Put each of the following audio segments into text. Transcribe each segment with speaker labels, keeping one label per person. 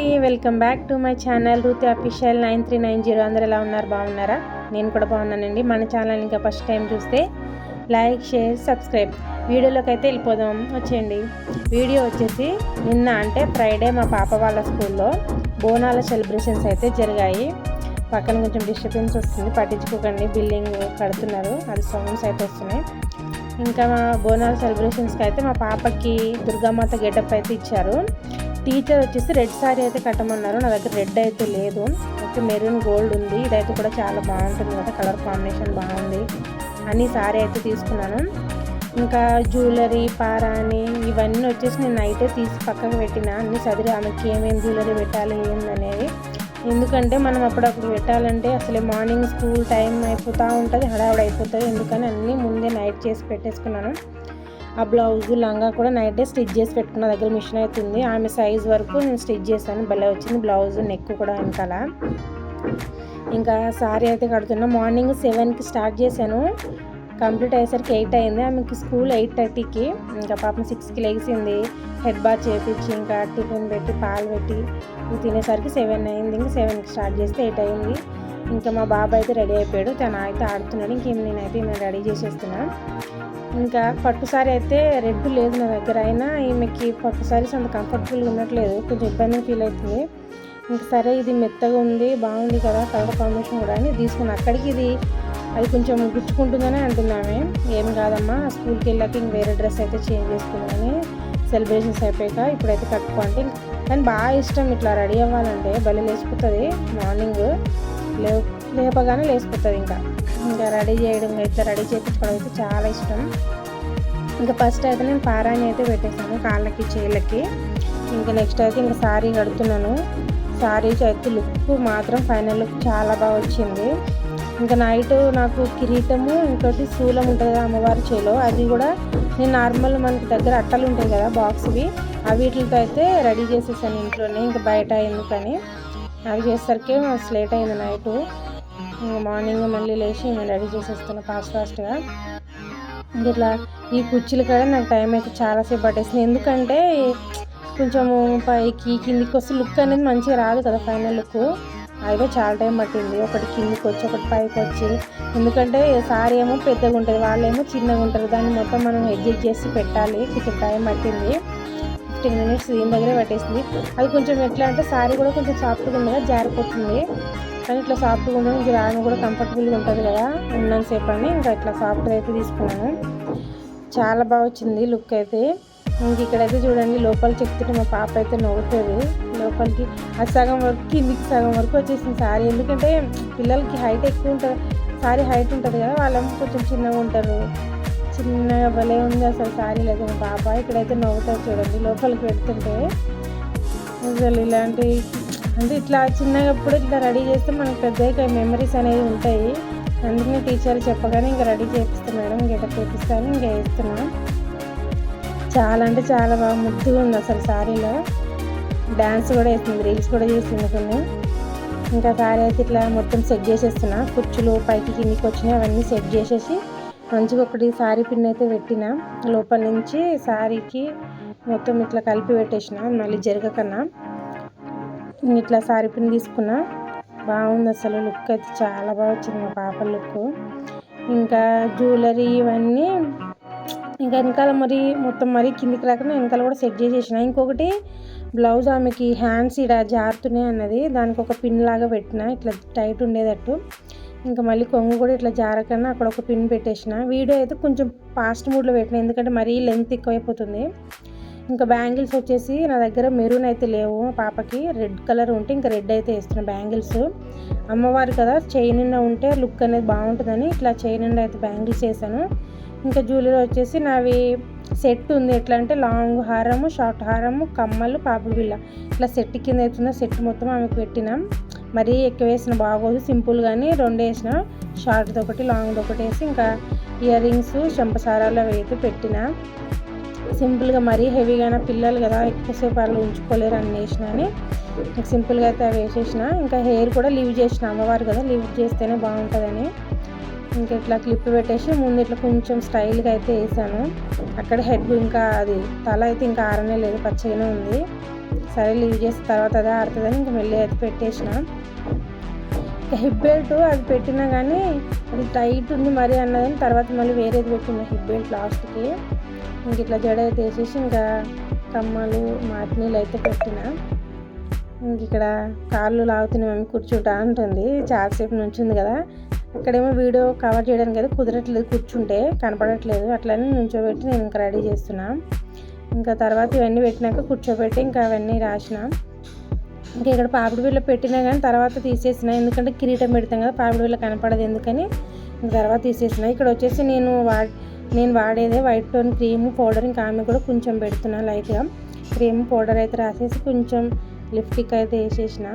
Speaker 1: అండి welcome back to my channel Ruthi official nine three nine zero. అందరు ఎలా ఉన్నారు? బాగున్నారా? నేను కూడా బాగున్నానండి. మన ఛానల్ ఇంకా ఫస్ట్ టైం చూస్తే లైక్ షేర్ సబ్స్క్రైబ్. వీడియోలోకి అయితే వెళ్ళిపోదాం. వచ్చేయండి. వీడియో వచ్చేసి నిన్న అంటే ఫ్రైడే మా పాప వాళ్ళ స్కూల్లో బోనాల సెలబ్రేషన్స్ అయితే జరిగాయి. పక్కన కొంచెం డిస్టర్బెన్స్ వస్తుంది. పట్టించుకోకండి. బిల్డింగ్ కడుతున్నారు. అది సౌండ్స్ అయితే వస్తున్నాయి. ఇంకా మా బోనాల సెలబ్రేషన్స్కి అయితే మా పాపకి దుర్గామాత గెటప్ అయితే ఇచ్చారు. టీచర్ వచ్చేసి రెడ్ సారీ అయితే కట్టమన్నారు. నా దగ్గర రెడ్ అయితే లేదు. ఓకే మెరూన్ గోల్డ్ ఉంది. ఇదైతే కూడా చాలా బాగుంటుంది కదా కలర్ కాంబినేషన్ బాగుంది. అని సారీ అయితే తీసుకున్నాను. ఇంకా జ్యువెలరీ పారాని ఇవన్నీ వచ్చేసి నేను నైటే తీసి పక్కకు పెట్టిన. అన్ని చదివి ఆమెకి ఏమేమి జ్యువెలరీ పెట్టాలి ఏందనేది ఎందుకంటే మనం అప్పుడప్పుడు పెట్టాలంటే అసలే మార్నింగ్ స్కూల్ టైం అయిపోతూ ఉంటుంది హడావుడి అయిపోతుంది ఎందుకని అన్నీ ముందే నైట్ చేసి పెట్టేసుకున్నాను. ఆ బ్లౌజ్ లంగా కూడా నైట్ డే స్టిచ్ చేసి పెట్టుకున్న దగ్గర మిషన్ అవుతుంది ఆమె సైజ్ వరకు నేను స్టిచ్ చేశాను. భలే వచ్చింది బ్లౌజ్ నెక్ కూడా వెనకాల. ఇంకా సారీ అయితే కడుతున్నా. మార్నింగ్ సెవెన్కి స్టార్ట్ చేశాను. కంప్లీట్ అయ్యేసరికి ఎయిట్ అయింది. ఆమెకి స్కూల్ ఎయిట్ థర్టీకి. ఇంకా పాపం సిక్స్కి లేచింది హెడ్ బాత్ చేపించి ఇంకా టిఫిన్ పెట్టి పాలు పెట్టి తినేసరికి సెవెన్ అయింది. ఇంకా సెవెన్కి స్టార్ట్ చేస్తే ఎయిట్ అయింది. ఇంకా మా బాబాయ్ అయితే రెడీ అయిపోయాడు. తను అయితే ఆడుతున్నాడు. ఇంకేం నేనైతే నేను రెడీ చేసేస్తున్నాను ఇంకా పట్టు సారీ అయితే రెడ్ లేదు నా దగ్గర. అయినా ఈమెకి పట్టు సారీస్ అంత కంఫర్టబుల్గా ఉండట్లేదు కొంచెం ఇబ్బంది ఫీల్ అవుతుంది. ఇంకా సరే ఇది మెత్తగా ఉంది బాగుంది కదా కలర్ కాంబినేషన్ కూడా అని తీసుకుని అక్కడికి ఇది అది కొంచెం గుచ్చుకుంటుందని అంటున్నామే. ఏం కాదమ్మా స్కూల్కి వెళ్ళాక ఇంక వేరే డ్రెస్ అయితే చేంజ్ చేసుకుందని సెలబ్రేషన్స్ అయిపోయాక ఇప్పుడైతే కట్టుకోండి కానీ బాగా ఇష్టం. ఇట్లా రెడీ అవ్వాలంటే భలే లేచిపోతుంది. మార్నింగ్ లే లేపగానే లేచిపోతుంది ఇంకా. ఇంకా రెడీ చేయడం అయితే రెడీ చేయించుకోవడం అయితే చాలా ఇష్టం. ఇంకా ఫస్ట్ అయితే నేను పారాని అయితే పెట్టేశాను కాళ్ళకి చేళ్ళకి ఇంకా నెక్స్ట్ అయితే ఇంకా శారీ కడుతున్నాను శారీస్ అయితే లుక్ మాత్రం ఫైనల్ లుక్ చాలా బాగా వచ్చింది. ఇంకా నైట్ నాకు కిరీటము ఇంకోటి శూలం ఉంటుంది కదా అమ్మవారి చేలో అది కూడా నేను నార్మల్ మనకి దగ్గర అట్టలు ఉంటాయి కదా బాక్స్వి అవి వీటితో అయితే రెడీ చేసేసాను ఇంట్లోనే. ఇంకా బయట ఎందుకని అవి చేసేసరికి స్లేట్ అయింది నైట్ మార్నింగ్ మళ్ళీ లేచి నేను రెడీ చేసేస్తాను ఫాస్ట్ ఫాస్ట్గా. ఇట్లా ఈ కుర్చీలు కూడా నాకు టైం అయితే చాలాసేపు పట్టేసింది. ఎందుకంటే కొంచెము పైకి కిందికి వస్తే లుక్ అనేది మంచిగా రాదు కదా ఫైనల్ లుక్. అయితే చాలా టైం పట్టింది. ఒకటి కిందికి వచ్చి ఒకటి పైకి వచ్చి. ఎందుకంటే సారీ ఏమో పెద్దగా ఉంటుంది వాళ్ళేమో చిన్నగా ఉంటారు. దాన్ని మొత్తం మనం అడ్జస్ట్ చేసి పెట్టాలి. కొంచెం టైం పట్టింది. ఫిఫ్టీన్ మినిట్స్ దీని దగ్గరే పట్టేసింది. అది కొంచెం ఎట్లా అంటే సారీ కూడా కొంచెం సాఫ్ట్గా ఉండగా జారిపోతుంది. కానీ ఇట్లా సాఫ్ట్గా ఉండడం ఇంకా రాను కూడా కంఫర్టబుల్గా ఉంటుంది కదా. ఉన్నంతసేపు అని ఇంకా ఇట్లా సాఫ్ట్గా అయితే తీసుకున్నాను. చాలా బాగా వచ్చింది లుక్ అయితే. ఇంక ఇక్కడైతే చూడండి లోపల చెప్తుంటే మా పాప అయితే నవ్వుతుంది. లోపలికి ఆ సగం వరకు కిందికి సగం వరకు వచ్చేసింది సారీ. ఎందుకంటే పిల్లలకి హైట్ ఎక్కువ ఉంటుంది సారీ హైట్ ఉంటుంది కదా వాళ్ళేమో కొంచెం చిన్నగా ఉంటారు. చిన్నగా భలే ఉంది అసలు సారీ లేదు మా పాప. ఇక్కడైతే నవ్వుతారు చూడండి లోపలికి పెడుతుంటే. అసలు ఇలాంటి అంటే ఇట్లా చిన్నప్పుడు ఇట్లా రెడీ చేస్తే మనకు పెద్దగా మెమరీస్ అనేవి ఉంటాయి. అందుకనే టీచర్ చెప్పగానే ఇంకా రెడీ చేపిస్తాను మేడం గెటప్ చేపిస్తాను ఇంకా వేస్తున్నాను చాలా అంటే చాలా బాగా ముద్దుగా ఉంది అసలు శారీలో డ్యాన్స్ కూడా వేస్తుంది రీల్స్ కూడా చేస్తుంది కొన్ని. ఇంకా శారీ అయితే ఇట్లా మొత్తం సెట్ చేసేస్తున్నా. కుర్చీలు పైకి కిందికి వచ్చినాయి అవన్నీ సెట్ చేసేసి మంచిగా ఒకటి శారీ పిన్ అయితే పెట్టిన. లోపల నుంచి శారీకి మొత్తం ఇట్లా కలిపి పెట్టేసిన మళ్ళీ జరగకన్నా. ఇట్లా సారీ పిన్ తీసుకున్నా. బాగుంది అసలు లుక్ అయితే చాలా బాగా వచ్చింది మా పాప లుక్ ఇంకా జ్యువెలరీ ఇవన్నీ ఇంకా వెనకాల మరి మొత్తం మరీ కిందికి రాకుండా వెనకాల కూడా సెట్ చేసేసిన. ఇంకొకటి బ్లౌజ్ ఆమెకి హ్యాండ్స్ ఇడ జారుతున్నాయి అన్నది. దానికి ఒక పిన్ లాగా పెట్టిన. ఇట్లా టైట్ ఉండేటట్టు. ఇంకా మళ్ళీ కొంగు కూడా ఇట్లా జారకన్నా అక్కడ ఒక పిన్ పెట్టేసిన. వీడియో అయితే కొంచెం ఫాస్ట్ మూడ్లో పెట్టిన. ఎందుకంటే మరీ లెంత్ ఎక్కువైపోతుంది. ఇంకా బ్యాంగిల్స్ వచ్చేసి నా దగ్గర మెరూన్ అయితే లేవు. పాపకి రెడ్ కలర్ ఉంటే ఇంకా రెడ్ అయితే వేస్తున్నా బ్యాంగిల్స్. అమ్మవారు కదా చైన్ నిండా ఉంటే లుక్ అనేది బాగుంటుందని ఇట్లా చైన్ నిండా అయితే బ్యాంగిల్స్ వేసాను. ఇంకా జ్యువెలరీ వచ్చేసి నావి సెట్ ఉంది. ఎట్లా అంటే లాంగ్ హారము షార్ట్ హారము కమ్మలు పాప బిళ్ళ. ఇట్లా సెట్ కింద అవుతుందో సెట్ మొత్తం ఆమెకు పెట్టినాం. మరీ ఎక్కువ వేసిన బాగోదు సింపుల్ కానీ రెండు వేసిన. షార్ట్ది ఒకటి లాంగ్ది ఒకటి వేసి ఇంకా ఇయర్ రింగ్స్ చెంపసారాలు అవి అయితే పెట్టిన. సింపుల్గా మరీ హెవీగా పిల్లలు కదా ఎక్కువసేపు వాళ్ళు ఉంచుకోలేరు అని వేసిన అని. సింపుల్గా అయితే అవి వేసేసిన. ఇంకా హెయిర్ కూడా లీవ్ చేసిన అమ్మవారు కదా లీవ్ చేస్తేనే బాగుంటుందని. ఇంకా ఇట్లా క్లిప్ పెట్టేసి ముందు ఇట్లా కొంచెం స్టైల్గా అయితే వేసాను. అక్కడ హెడ్ ఇంకా అది తల అయితే ఇంకా ఆరనే లేదు పచ్చగానే ఉంది. సరే లీవ్ చేసిన తర్వాత అదే ఆడుతుందని ఇంకా మెల్లి అయితే పెట్టేసిన. ఇంకా హిప్ బెల్ట్ అది పెట్టినా కానీ అది టైట్ ఉంది మరి అన్నదని తర్వాత మళ్ళీ వేరేది పెట్టిన హిప్ బెల్ట్ లాస్ట్కి. ఇంక ఇట్లా జడ అయితే వేసేసి ఇంకా కమ్మలు మాటినీళ్ళు అయితే పెట్టిన. ఇంక ఇక్కడ కాళ్ళు లాగుతున్న మమ్మీ కూర్చుంటా అంటుంది. చాలాసేపు నుంచింది కదా. ఇక్కడేమో వీడియో కవర్ చేయడానికి అయితే కుదరట్లేదు కూర్చుంటే కనపడట్లేదు. అట్లనే నుంచోబెట్టి నేను ఇంకా రెడీ చేస్తున్నా. ఇంకా తర్వాత ఇవన్నీ పెట్టినాక కూర్చోబెట్టి ఇంకా అవన్నీ రాసిన. ఇంకా ఇక్కడ పాపిడి బిళ్ళ పెట్టినా కానీ తర్వాత తీసేసిన. ఎందుకంటే కిరీటం పెడతాం కదా పాపిడి బిళ్ళ కనపడదు ఎందుకని. తర్వాత తీసేసిన. ఇక్కడ వచ్చేసి నేను వా నేను వాడేదే వైట్ టోన్ క్రీమ్ పౌడర్ ఇంకా ఆమె కూడా కొంచెం పెడుతున్నా లైట్గా క్రీమ్ పౌడర్ అయితే రాసేసి కొంచెం లిప్స్టిక్ అయితే వేసేసిన.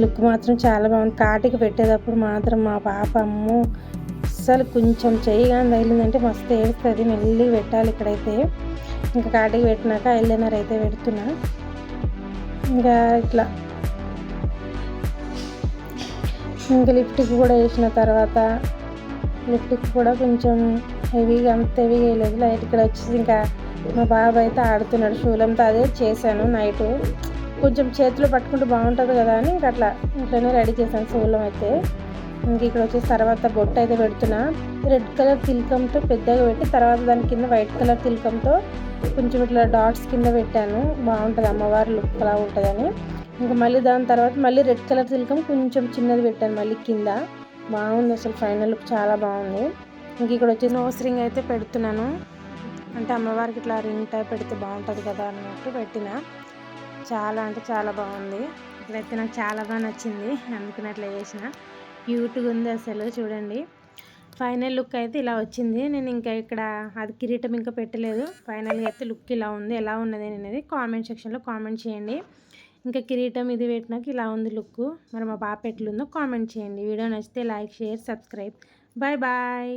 Speaker 1: లుక్ మాత్రం చాలా బాగుంది. కాటికి పెట్టేటప్పుడు మాత్రం మా పాప అమ్ము అస్సలు కొంచెం చెయ్యి కానీ తగిలిందంటే మస్తు ఏడుస్తుంది. మెల్లి పెట్టాలి ఇక్కడైతే. ఇంకా కాటికి పెట్టినాక ఐలైనర్ అయితే పెడుతున్నా. ఇంకా ఇట్లా. ఇంకా లిప్టిక్ కూడా వేసిన తర్వాత లిప్టిక్ కూడా కొంచెం హెవీగా అంత హెవీగా వేయలేదు లైట్ ఇక్కడ వచ్చేసి ఇంకా మా బాబు అయితే ఆడుతున్నాడు. షూలంతా అదే చేశాను నైట్ కొంచెం చేతిలో పట్టుకుంటే బాగుంటుంది కదా అని ఇంక అట్లా ఇంట్లోనే రెడీ చేశాను శూలం అయితే. ఇంక ఇక్కడ వచ్చేసి తర్వాత బొట్టు అయితే పెడుతున్నా. రెడ్ కలర్ తిలకంతో పెద్దగా పెట్టి తర్వాత దాని కింద వైట్ కలర్ తిలకంతో కొంచెం ఇట్లా డాట్స్ కింద పెట్టాను. బాగుంటుంది అమ్మవారి లుక్ అలా ఉంటుందని. ఇంకా మళ్ళీ దాని తర్వాత మళ్ళీ రెడ్ కలర్ తిలకం కొంచెం చిన్నది పెట్టాను మళ్ళీ కింద. బాగుంది అసలు ఫైనల్ లుక్ చాలా బాగుంది. ఇంక ఇక్కడ వచ్చేసి నోస్ రింగ్ అయితే పెడుతున్నాను. అంటే అమ్మవారికి ఇట్లా రింగ్ టైప్ పెడితే బాగుంటుంది కదా అన్నట్టు పెట్టిన. చాలా అంటే చాలా బాగుంది. ఇక్కడైతే నాకు చాలా బాగా నచ్చింది. అందుకని అట్లా చేసిన. క్యూట్గా ఉంది అసలు చూడండి. ఫైనల్ లుక్ అయితే ఇలా వచ్చింది. నేను ఇంకా ఇక్కడ అది కిరీటం ఇంకా పెట్టలేదు. ఫైనల్గా అయితే లుక్ ఇలా ఉంది. ఎలా ఉన్నది అనేది కామెంట్ సెక్షన్లో కామెంట్ చేయండి. ఇంకా కిరీటం ఇది పెట్టినాక ఇలా ఉంది లుక్. మరి మా పాప ఎట్లుందో కామెంట్ చేయండి. వీడియో నచ్చితే like share subscribe. Bye bye.